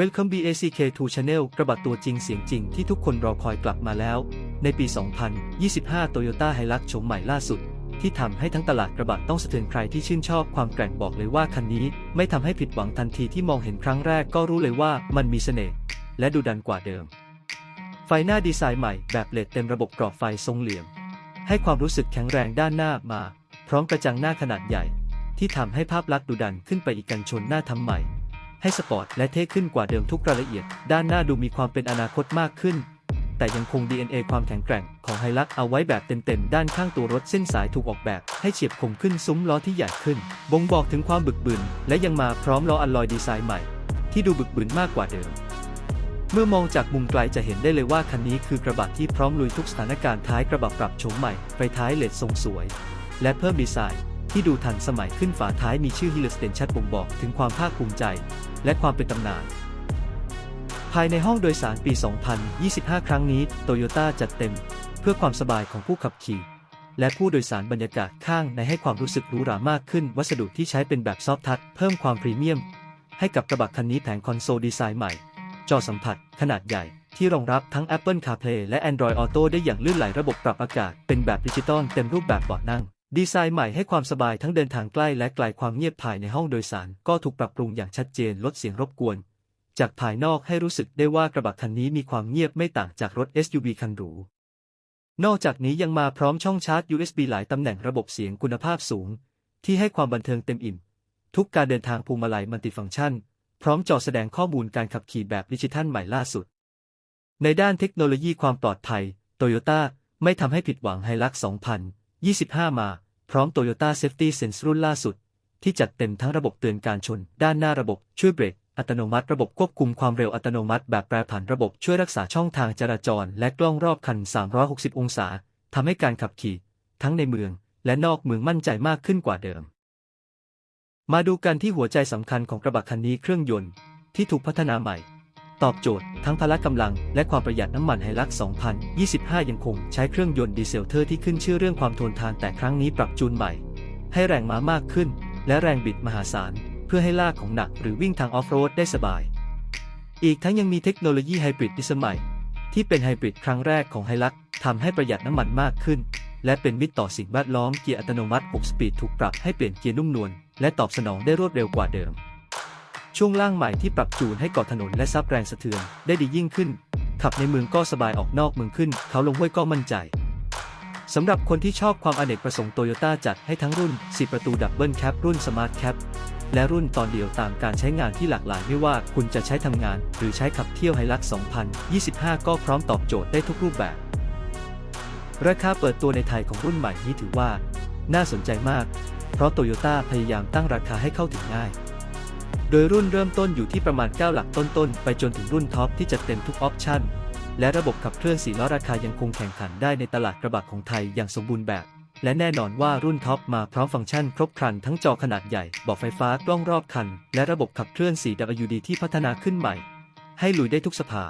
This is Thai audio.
Welcome BACK2 Channel กระบะตัวจริงเสียงจริงที่ทุกคนรอคอยกลับมาแล้ว ในปี 2025 Toyota Hilux โฉมใหม่ล่าสุด ที่ทำให้ทั้งตลาดกระบะต้องสะเทือนใครที่ชื่นชอบความแกร่งบอกเลยว่าคันนี้ ไม่ทำให้ผิดหวังทันทีที่มองเห็นครั้งแรกก็รู้เลยว่ามันมีเสน่ห์และดูดันกว่าเดิม ไฟหน้าดีไซน์ใหม่แบบเลดเต็มระบบกรอบไฟทรงเหลี่ยม ให้ความรู้สึกแข็งแรงด้านหน้ามา พร้อมกระจังหน้าขนาดใหญ่ ที่ทำให้ภาพลักษณ์ดูดันขึ้นไปอีกกันชนหน้าทำใหม่ ให้สปอร์ตและเท่ขึ้นกว่าเดิมทุกรายละเอียด ด้านหน้าดูมีความเป็นอนาคตมากขึ้น แต่ยังคง DNA ความแข็งแกร่งของไฮลักเอาไว้แบบเต็มๆ ด้านข้างตัวรถเส้นสายถูกออกแบบ ให้เฉียบคมขึ้นซุ้มล้อที่ใหญ่ขึ้น บ่งบอกถึงความบึกบึน และยังมาพร้อมล้ออัลลอยดีไซน์ใหม่ ที่ดูบึกบึนมากกว่าเดิม เมื่อมองจากมุมไกลจะเห็นได้เลยว่าคันนี้คือกระบะที่พร้อมลุยทุกสถานการณ์ท้ายกระบะปรับโฉมใหม่ไฟท้ายเลดทรงสวย และเพิ่มดีไซน์ ที่ดูทันสมัยขึ้นฝาท้ายมีชื่อฮิลสเตนชัดบ่งบอกถึงความภาคภูมิใจ และความเป็นตำนาน ภายในห้องโดยสารปี 2025 ครั้งนี้โตโยต้าจัดเต็ม เพื่อความสบายของผู้ขับขี่ และผู้โดยสารบรรยากาศข้างในให้ความรู้สึกหรูหรามากขึ้น วัสดุที่ใช้เป็นแบบซอฟท์ทัชเพิ่มความพรีเมียม ให้กับกระบะคันนี้แผงคอนโซลดีไซน์ใหม่ จอสัมผัส ขนาดใหญ่ที่รองรับทั้ง Apple CarPlay และ Android Auto ได้อย่างลื่นไหลระบบปรับอากาศ เป็นแบบดิจิตอลเต็มรูปแบบเบาะนั่ง ดีไซน์ใหม่ให้ความสบายทั้งเดินทางใกล้และไกลความเงียบภายในห้องโดยสาร ก็ถูกปรับปรุงอย่างชัดเจนลดเสียงรบกวน จากภายนอกให้รู้สึกได้ว่ากระบะคันนี้มีความเงียบไม่ต่างจากรถ SUV คันหรู นอกจากนี้ยังมาพร้อมช่องชาร์จ USB หลายตำแหน่งระบบเสียงคุณภาพสูง ที่ให้ความบันเทิงเต็มอิ่ม ทุกการเดินทางพวงมาลัยมัลติฟังก์ชัน พร้อมจอแสดงข้อมูลการขับขี่แบบดิจิทัลใหม่ล่าสุด ในด้านเทคโนโลยีความปลอดภัยโตโยต้าไม่ทำให้ผิดหวังไฮลัก 25 มา พร้อม Toyota Safety Sense รุ่นล่าสุด ที่จัดเต็มทั้งระบบเตือนการชน ด้านหน้าระบบช่วยเบรกอัตโนมัติระบบควบคุมความเร็วอัตโนมัติแบบแปรผันระบบช่วยรักษาช่องทางจราจร และกล้องรอบคัน 360 องศาทำให้การขับขี่ ทั้งในเมือง และนอกเมืองมั่นใจมากขึ้นกว่าเดิม มาดูกันที่หัวใจสำคัญของกระบะคันนี้เครื่องยนต์ ที่ถูกพัฒนาใหม่ ตอบโจทย์ทั้งพละกำลัง และความประหยัดน้ำมันไฮลักซ์2025 ยังคงใช้เครื่องยนต์ดีเซลเทอร์ที่ขึ้นชื่อเรื่องความทนทานแต่ครั้งนี้ปรับจูนใหม่ ให้แรงม้ามากขึ้น และแรงบิดมหาศาล เพื่อให้ลากของหนักหรือวิ่งทางออฟโรดได้สบาย อีกทั้งยังมีเทคโนโลยีไฮบริดดิสมัย ที่เป็นไฮบริดครั้งแรกของไฮลักทำให้ประหยัดน้ำมันมากขึ้น และเป็นมิตรต่อสิ่งแวดล้อมเกียร์อัตโนมัติ6สปีดถูกปรับให้เปลี่ยนเกียร์นุ่มนวลและตอบสนองได้รวดเร็วกว่าเดิม ช่วงล่างใหม่ที่ปรับจูนให้เกาะถนนและซับแรงสะเทือนได้ดียิ่งขึ้น ขับในเมืองก็สบายออกนอกเมืองขึ้น เขาลงห้วยก็มั่นใจสำหรับคนที่ชอบความอเนกประสงค์โตโยต้าจัดให้ทั้งรุ่น 4 ประตูดับเบิลแคปรุ่นสมาร์ทแคปและรุ่นตอนเดียวตามการใช้งานที่หลากหลายไม่ว่าคุณจะใช้ทำงาน หรือใช้ขับเที่ยวไฮลักซ์2025 ก็พร้อมตอบโจทย์ได้ทุกรูปแบบ ราคาเปิดตัวในไทยของรุ่นใหม่นี้ถือว่า น่าสนใจมาก เพราะโตโยต้าพยายามตั้งราคาให้เข้าถึงง่าย โดยรุ่นเริ่มต้นอยู่ที่ประมาณ 9 หลักต้นๆ ไปจนถึงรุ่นท็อปที่จะเต็มทุกออปชั่น และระบบขับเคลื่อนสีล้อราคายังคงแข่งขันได้ในตลาดกระบะของไทยอย่างสมบูรณ์แบบ และแน่นอนว่ารุ่นท็อปมาพร้อมฟังก์ชันครบครันทั้งจอขนาดใหญ่ บอกไฟฟ้ากล้องรอบคัน และระบบขับเคลื่อน 4WD ที่พัฒนาขึ้นใหม่ ให้ลุยได้ทุกสภา